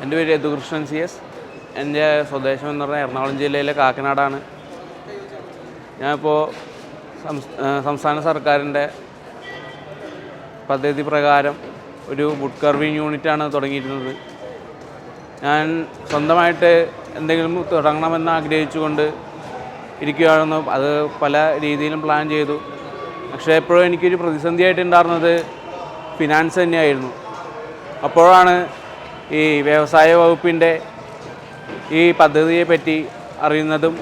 എന്റെ പേര് Yadukrishnan C S. എന്റെ സ്വദേശം എന്ന് പറഞ്ഞാൽ എറണാകുളം ജില്ലയിലെ കാക്കനാടാണ്. ഞാനിപ്പോൾ സംസ്- സംസ്ഥാന സർക്കാരിന്റെ പദ്ധതി പ്രകാരം ഒരു വുഡ് കർവിങ് യൂണിറ്റാണ് തുടങ്ങിയിരുന്നത് ഞാൻ സ്വന്തമായിട്ട് എന്തെങ്കിലും തുടങ്ങണമെന്ന് ആഗ്രഹിച്ചുകൊണ്ട് ഇരിക്കുകയായിരുന്നു. അത് പല രീതിയിലും പ്ലാൻ ചെയ്തു. പക്ഷേ എപ്പോഴും എനിക്കൊരു പ്രതിസന്ധിയായിട്ട് ഉണ്ടായിരുന്നത് ഫിനാൻസ് തന്നെയായിരുന്നു. അപ്പോഴാണ് ഈ വ്യവസായ വകുപ്പിന്റെ ഈ പദ്ധതിയെപ്പറ്റി അറിയുന്നതും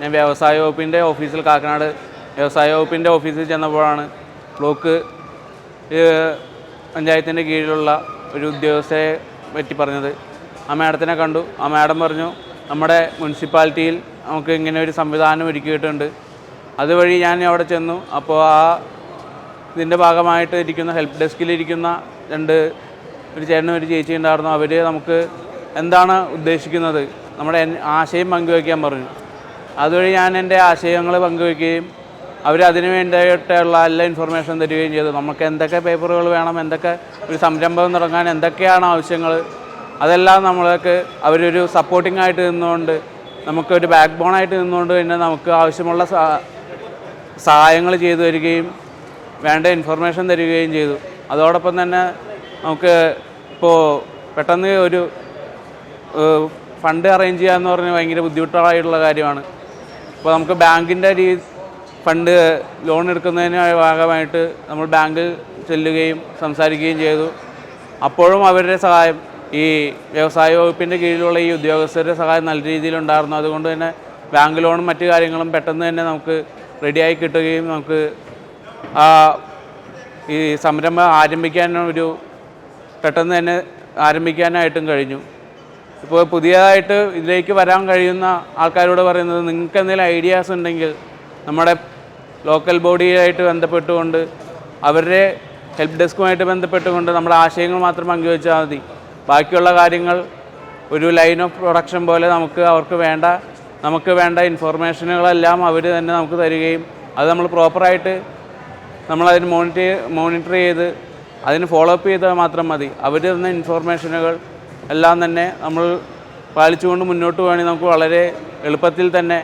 ഞാൻ വ്യവസായ വകുപ്പിന്റെ ഓഫീസിൽ കാക്കനാട് വ്യവസായ വകുപ്പിന്റെ ഓഫീസിൽ ചെന്നപ്പോഴാണ് ബ്ലോക്ക് പഞ്ചായത്തിന്റെ കീഴിലുള്ള ഒരു ഉദ്യോഗസ്ഥയെ പറ്റി പറഞ്ഞത്. ആ മാഡത്തിനെ കണ്ടു. ആ മാഡം പറഞ്ഞു നമ്മുടെ മുനിസിപ്പാലിറ്റിയിൽ നമുക്ക് ഇങ്ങനെ ഒരു സംവിധാനം ഒരുക്കിയിട്ടുണ്ട്. അതുവഴി ഞാൻ അവിടെ ചെന്നു. അപ്പോൾ ആ ഇതിന്റെ ഭാഗമായിട്ട് ഇരിക്കുന്ന ഹെൽപ്പ് ഡെസ്കിലിരിക്കുന്ന രണ്ട് ഒരു ചേട്ടനും ഒരു ചേച്ചി ഉണ്ടായിരുന്നു. അവർ നമുക്ക് എന്താണ് ഉദ്ദേശിക്കുന്നത്? നമ്മുടെ ആശയം പങ്കുവയ്ക്കാൻ പറഞ്ഞു. അതുവഴി ഞാൻ എന്റെ ആശയങ്ങൾ പങ്കുവയ്ക്കുകയും അവർ അതിന് വേണ്ടിയിട്ടുള്ള എല്ലാ ഇൻഫർമേഷൻ തരികയും ചെയ്തു. നമുക്ക് എന്തൊക്കെ പേപ്പറുകൾ വേണം എന്തൊക്കെ ഒരു സംരംഭം തുടങ്ങാൻ എന്തൊക്കെയാണ് ആവശ്യങ്ങൾ അതെല്ലാം നമ്മൾക്ക് അവരൊരു സപ്പോർട്ടിംഗ് ആയിട്ട് നിന്നുകൊണ്ട് നമുക്കൊരു ബാക്ക് ബോൺ ആയിട്ട് നിന്നുകൊണ്ട് തന്നെ നമുക്ക് ആവശ്യമുള്ള സഹായങ്ങൾ ചെയ്തു തരികയും വേണ്ട ഇൻഫർമേഷൻ തരികയും ചെയ്തു. അതോടൊപ്പം തന്നെ നമുക്ക് ഇപ്പോൾ പെട്ടെന്ന് ഒരു ഫണ്ട് അറേഞ്ച് ചെയ്യുക എന്ന് പറഞ്ഞാൽ ഭയങ്കര ബുദ്ധിമുട്ടായിട്ടുള്ള കാര്യമാണ്. ഇപ്പോൾ നമുക്ക് ബാങ്കിന്റെ രീ ഫണ്ട് ലോൺ എടുക്കുന്നതിന് ഭാഗമായിട്ട് നമ്മൾ ബാങ്ക് ചെല്ലുകയും സംസാരിക്കുകയും ചെയ്തു. അപ്പോഴും അവരുടെ സഹായം ഈ വ്യവസായ വകുപ്പിന്റെ കീഴിലുള്ള ഈ ഉദ്യോഗസ്ഥരുടെ സഹായം നല്ല രീതിയിൽ രീതിയിലുണ്ടായിരുന്നു അതുകൊണ്ട് തന്നെ ബാങ്ക് ലോണും മറ്റു കാര്യങ്ങളും പെട്ടെന്ന് തന്നെ നമുക്ക് റെഡിയായി കിട്ടുകയും നമുക്ക് ഈ സംരംഭം ആരംഭിക്കാൻ ഒരു പെട്ടെന്ന് തന്നെ ആരംഭിക്കാനായിട്ടും കഴിഞ്ഞു. ഇപ്പോൾ പുതിയതായിട്ട് ഇതിലേക്ക് വരാൻ കഴിയുന്ന ആൾക്കാരോട് പറയുന്നത് നിങ്ങൾക്ക് എന്തെങ്കിലും ഐഡിയാസ് ഉണ്ടെങ്കിൽ നമ്മുടെ ലോക്കൽ ബോഡിയായിട്ട് ബന്ധപ്പെട്ടുകൊണ്ട് അവരുടെ ഹെൽപ്പ് ഡെസ്കുമായിട്ട് ബന്ധപ്പെട്ടുകൊണ്ട് നമ്മുടെ ആശയങ്ങൾ മാത്രം പങ്കുവെച്ചാൽ മതി. ബാക്കിയുള്ള കാര്യങ്ങൾ ഒരു ലൈൻ ഓഫ് പ്രൊഡക്ഷൻ പോലെ നമുക്ക് അവർക്ക് വേണ്ട നമുക്ക് വേണ്ട ഇൻഫോർമേഷനുകളെല്ലാം അവർ തന്നെ നമുക്ക് തരികയും അത് നമ്മൾ പ്രോപ്പറായിട്ട് നമ്മളതിന് മോണിറ്റർ മോണിറ്റർ ചെയ്ത് അതിന് ഫോളോ അപ്പ് ചെയ്താൽ മാത്രം മതി. അവർ തന്ന ഇൻഫോർമേഷനുകൾ എല്ലാം തന്നെ നമ്മൾ പാലിച്ചുകൊണ്ട് മുന്നോട്ട് പോവുകയാണെങ്കിൽ നമുക്ക് വളരെ എളുപ്പത്തിൽ തന്നെ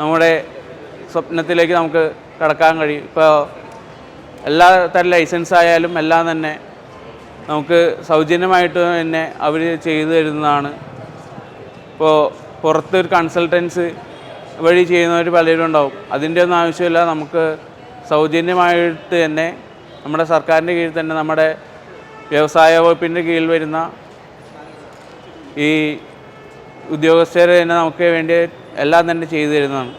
നമ്മുടെ സ്വപ്നത്തിലേക്ക് നമുക്ക് കടക്കാൻ കഴിയും. ഇപ്പോൾ എല്ലാ തരം ലൈസൻസ് ആയാലും എല്ലാം തന്നെ നമുക്ക് സൗജന്യമായിട്ട് തന്നെ അവർ ചെയ്തു തരുന്നതാണ്. ഇപ്പോൾ പുറത്തൊരു കൺസൾട്ടൻസ് വഴി ചെയ്യുന്നവർ പലരും ഉണ്ടാവും. അതിന്റെ ഒന്നും ആവശ്യമില്ല. നമുക്ക് സൗജന്യമായിട്ട് തന്നെ നമ്മുടെ സർക്കാരിന്റെ കീഴിൽ തന്നെ നമ്മുടെ വ്യവസായ വകുപ്പിന്റെ കീഴിൽ വരുന്ന ഈ ഉദ്യോഗസ്ഥർ തന്നെ നമുക്ക് വേണ്ടി എല്ലാം തന്നെ ചെയ്തു തരുന്നതാണ്.